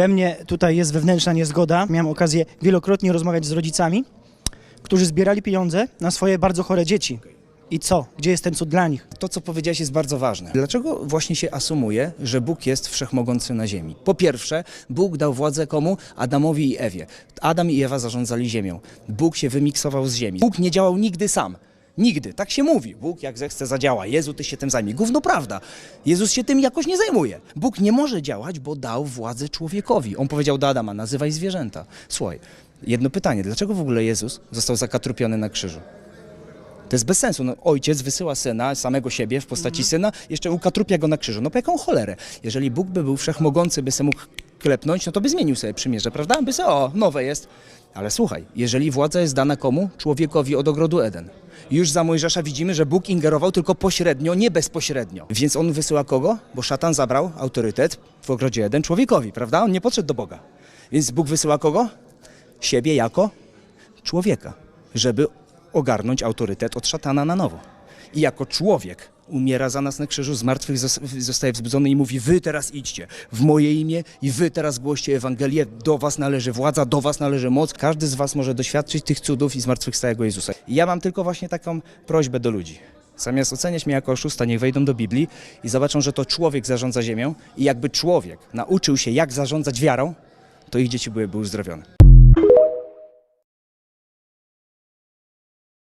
We mnie tutaj jest wewnętrzna niezgoda. Miałem okazję wielokrotnie rozmawiać z rodzicami, którzy zbierali pieniądze na swoje bardzo chore dzieci. I co? Gdzie jest ten cud dla nich? To, co powiedziałeś, jest bardzo ważne. Dlaczego właśnie się asumuje, że Bóg jest wszechmogący na ziemi? Po pierwsze, Bóg dał władzę komu? Adamowi i Ewie. Adam i Ewa zarządzali ziemią. Bóg się wymiksował z ziemi. Bóg nie działał nigdy sam. Nigdy. Tak się mówi. Bóg jak zechce zadziała. Jezu, ty się tym zajmij. Gówno prawda. Jezus się tym jakoś nie zajmuje. Bóg nie może działać, bo dał władzę człowiekowi. On powiedział do Adama, nazywaj zwierzęta. Słuchaj, jedno pytanie. Dlaczego w ogóle Jezus został zakatrupiony na krzyżu? To jest bez sensu. No, ojciec wysyła syna, samego siebie w postaci syna, jeszcze ukatrupia go na krzyżu. No po jaką cholerę? Jeżeli Bóg by był wszechmogący, by se mógł klepnąć, no to by zmienił sobie przymierze, prawda? By se, o, nowe jest. Ale słuchaj, jeżeli władza jest dana komu? Człowiekowi od ogrodu Eden. Już za Mojżesza widzimy, że Bóg ingerował tylko pośrednio, nie bezpośrednio. Więc on wysyła kogo? Bo szatan zabrał autorytet w ogrodzie Eden człowiekowi, prawda? On nie podszedł do Boga. Więc Bóg wysyła kogo? Siebie jako człowieka, żeby ogarnąć autorytet od szatana na nowo. I jako człowiek umiera za nas na krzyżu, z martwych zos- zostaje wzbudzony i mówi: Wy teraz idźcie w moje imię i wy teraz głoście Ewangelię. Do was należy władza, do was należy moc. Każdy z was może doświadczyć tych cudów i zmartwychwstałego Jezusa. I ja mam tylko właśnie taką prośbę do ludzi. Zamiast oceniać mnie jako oszusta, niech wejdą do Biblii i zobaczą, że to człowiek zarządza ziemią i jakby człowiek nauczył się, jak zarządzać wiarą, to ich dzieci byłyby uzdrowione.